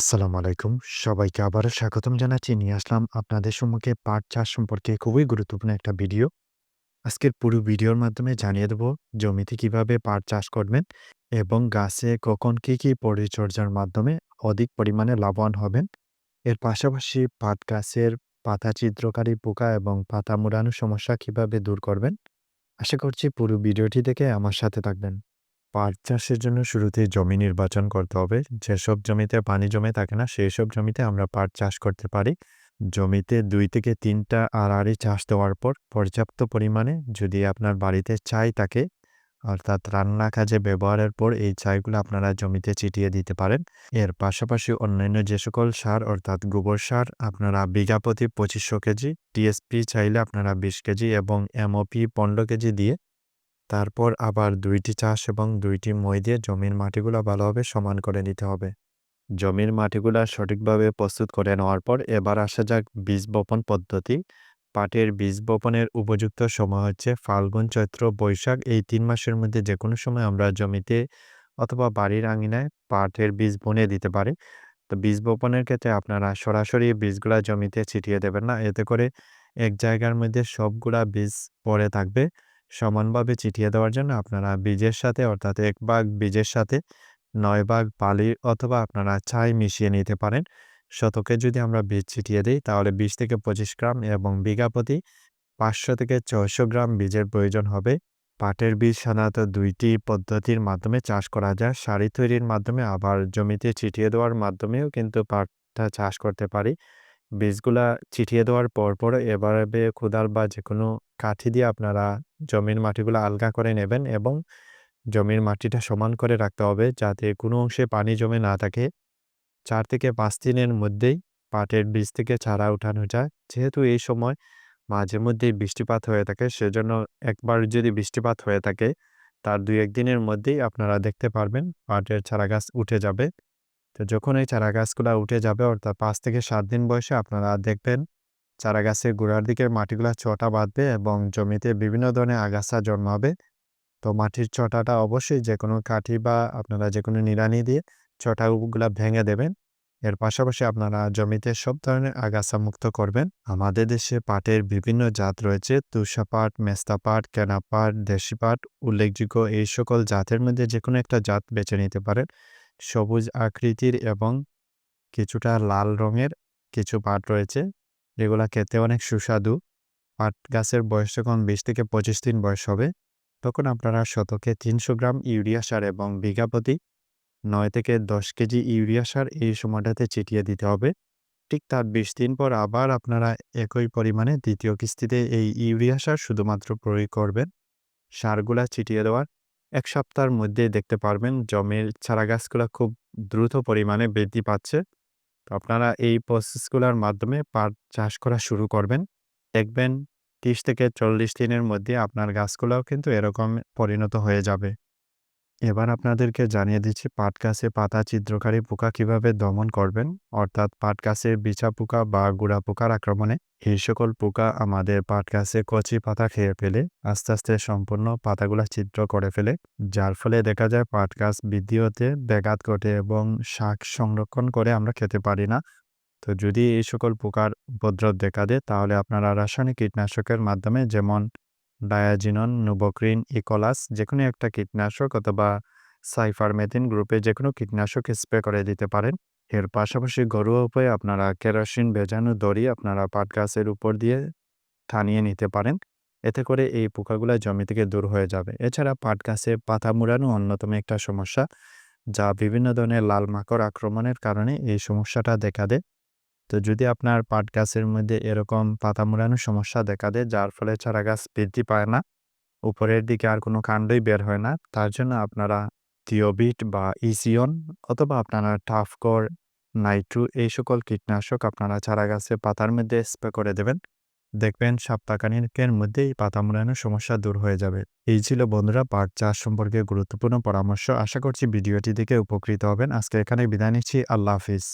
আসসালামু আলাইকুম। সবাইকে আবারও স্বাগতম জানাচ্ছি। নিয়ে আসলাম আপনাদের সম্মুখে পাট চাষ সম্পর্কে খুবই গুরুত্বপূর্ণ একটা ভিডিও। আজকের পুরো ভিডিওর মাধ্যমে জানিয়ে দেব জমিতে কীভাবে পাট চাষ করবেন এবং গাছে কখন কী, কী পরিচর্যার মাধ্যমে অধিক পরিমাণে লাভবান হবেন। এর পাশাপাশি পাট গাছের পাতা চিত্রকারী পোকা এবং পাতা মুড়ানো সমস্যা কীভাবে দূর করবেন। আশা করছি পুরো ভিডিওটি দেখে আমার সাথে থাকবেন। পাট চাষের জন্য শুরুতেই জমি নির্বাচন করতে হবে। যেসব জমিতে পানি জমে থাকে না, সেই সব জমিতে আমরা পাট চাষ করতে পারি। জমিতে দুই থেকে ৩ টা আড়াআড়ি চাষ দেওয়ার পর পর্যাপ্ত পরিমাণে যদি আপনার বাড়িতে ছাই থাকে, অর্থাৎ রান্না কাজে ব্যবহারের পর এই ছাইগুলো আপনারা জমিতে ছিটিয়ে দিতে পারেন। এর পাশাপাশি অন্যান্য যে সকল সার অর্থাৎ গোবর সার আপনারা বিঘা প্রতি ২৫০০ কেজি, টিএসপি চাইলে আপনারা ২০ কেজি এবং এমওপি ১৫ কেজি দিয়ে তারপর আবার দুইটি চাষ এবং দুইটি মই দিয়ে জমির মাটিগুলো ভালোভাবে সমান করে নিতে হবে। জমির মাটিগুলা সঠিকভাবে প্রস্তুত করে নেওয়ার পর এবার আসা যাক বীজ বপন পদ্ধতি। পাটের বীজ বপনের উপযুক্ত সময় হচ্ছে ফাল্গুন, চৈত্র, বৈশাখ এই তিন মাসের মধ্যে যে কোনো সময় আমরা জমিতে অথবা বাড়ির আঙিনায় পাটের বীজ বনে দিতে পারি। তো বীজ বপনের ক্ষেত্রে আপনারা সরাসরি বীজগুলা জমিতে ছিটিয়ে দেবেন না। এতে করে এক জায়গার মধ্যে সবগুলা বীজ পড়ে থাকবে। সমানভাবে ছিটিয়ে দেওয়ার জন্য আপনারা বীজের সাথে, অর্থাৎ এক ভাগ বীজের সাথে নয় ভাগ বালি অথবা আপনারা ছাই মিশিয়ে নিতে পারেন। শতকে যদি আমরা বীজ ছিটিয়ে দিই, তাহলে ২০ থেকে ২৫ গ্রাম এবং বিঘা প্রতি ৫০০ থেকে ৬০০ গ্রাম বীজের প্রয়োজন হবে। পাটের বীজ সাধারণত দুইটি পদ্ধতির মাধ্যমে চাষ করা যায়। সারি তৈরির মাধ্যমে আবার জমিতে ছিটিয়ে দেওয়ার মাধ্যমেও কিন্তু পাটটা চাষ করতে পারি। বীজগুলা ছিটিয়ে দেওয়ার পর পরপর এভাবে কোদাল বা যে কোনো কাঠি দিয়ে আপনারা জমির মাটিগুলো আলগা করে নেবেন এবং জমির মাটিটা সমান করে রাখতে হবে যাতে কোনো অংশে পানি জমে না থাকে। চার থেকে পাঁচ দিনের মধ্যেই পাটের বীজ থেকে চারা উঠানো যায়। যেহেতু এই সময় মাঝে মধ্যেই বৃষ্টিপাত হয়ে থাকে, সেজন্য একবার যদি বৃষ্টিপাত হয়ে থাকে, তার ২-১ দিনের মধ্যেই আপনারা দেখতে পারবেন পাটের চারাগাছ উঠে যাবে। তো যখন এই চারাগাছগুলা উঠে যাবে অর্থাৎ পাঁচ থেকে সাত দিন বয়সে আপনারা দেখবেন চারাগাছের গোড়ার দিকে মাটিগুলা চটা বাঁধবে এবং জমিতে বিভিন্ন ধরনের আগাছা জন্মাবে। তো মাটির চটাটা অবশ্যই যে কোনো কাঠি বা আপনারা যেকোনো নিড়ানি দিয়ে চটাগুলা ভেঙে দেবেন। এর পাশাপাশি আপনারা জমিতে সব ধরনের আগাছা মুক্ত করবেন। আমাদের দেশে পাটের বিভিন্ন জাত রয়েছে। তুষা পাট, মেস্তা পাট, কেনা পাট, দেশি পাট উল্লেখযোগ্য এই সকল জাতের মধ্যে যে কোনো একটা জাত বেছে নিতে পারেন। সবুজ আকৃতির এবং কিছুটা লাল রঙের কিছু পাট রয়েছে। যেগুলো খেতে অনেক সুস্বাদু। পাট গাছের বয়স যখন ২০ থেকে ২৫ দিন বয়স হবে, তখন আপনারা শতকে ৩০০ গ্রাম ইউরিয়া সার এবং বিঘা প্রতি ৯ থেকে ১০ কেজি ইউরিয়া সার এই সময়টাতে ছিটিয়ে দিতে হবে। ঠিক তার ২০ দিন পর আবার আপনারা একই পরিমাণে দ্বিতীয় কিস্তিতে এই ইউরিয়া সার শুধুমাত্র প্রয়োগ করবেন। সারগুলা ছিটিয়ে দেওয়ার ১ সপ্তাহের মধ্যে দেখতে পারবেন জমির চারা গাছগুলো খুব দ্রুত পরিমাণে বৃদ্ধি পাচ্ছে। তো আপনারা এই প্রসেসগুলোর মাধ্যমে পাট চাষ করা শুরু করবেন। দেখবেন ৩০ থেকে ৪০ দিনের মধ্যে আপনার গাছগুলোও কিন্তু এরকম পরিণত হয়ে যাবে। এবার আপনাদেরকে জানিয়ে দিচ্ছি পাট গাছে পাতা ছিদ্রকারী পোকা কীভাবে দমন করবেন। অর্থাৎ পাট গাছের বিছা পোকা বা গুড়া পোকার আক্রমণে এই সকল পোকা আমাদের পাট গাছে কচি পাতা খেয়ে ফেলে আস্তে, আস্তে সম্পূর্ণ পাতাগুলা ছিদ্র করে ফেলে। যার ফলে দেখা যায় পাট গাছ বৃদ্ধি হতে ব্যাঘাত ঘটে এবং শাক সংরক্ষণ করে আমরা খেতে পারি না। তো যদি এই সকল পোকার উপদ্রব দেখা দেয় তাহলে আপনারা রাসায়নিক কীটনাশকের মাধ্যমে যেমন ডায়াজিনন, নুবোক্রিন, ইকোলাস যেকোনো একটা কীটনাশক অথবা সাইফারমেথিন গ্রুপের যেকোনো কীটনাশক স্প্রে করে দিতে পারেন। এর পাশাপাশি ঘরোয়া উপায়ে আপনারা কেরোসিন ভেজানো দড়ি আপনারা পাট গাছের উপর দিয়ে টানিয়ে নিতে পারেন। এতে করে এই পোকাগুলা জমি থেকে দূর হয়ে যাবে। এছাড়া পাট গাছে পাতা মুড়ানো অন্যতম একটা সমস্যা যা বিভিন্ন ধরনের লাল মাকড় আক্রমণের কারণে এই সমস্যাটা দেখা দেয়। তো যদি আপনার পাট গাছের মধ্যে এরকম পাতা মুড়ানো সমস্যা দেখা দেয় যার ফলে চারা গাছ বৃদ্ধি পায় না, উপরের দিকে আর কোনো কাণ্ডই বের হয় না, তার জন্য আপনারা থিওবিট বা ইসিয়ন অথবা আপনারা টাফকর, নাইট্রো এই সকল কীটনাশক আপনারা চারা চারাগাছের পাতার মধ্যে স্প্রে করে দেবেন। দেখবেন সপ্তাহখানেকের মধ্যেই পাতা মুড়ানোর সমস্যা দূর হয়ে যাবে। এই ছিল বন্ধুরা পাট চাষ সম্পর্কে গুরুত্বপূর্ণ পরামর্শ। আশা করছি ভিডিওটি দেখে উপকৃত হবেন। আজকে এখানে বিদায় নিচ্ছি। আল্লাহ হাফিজ।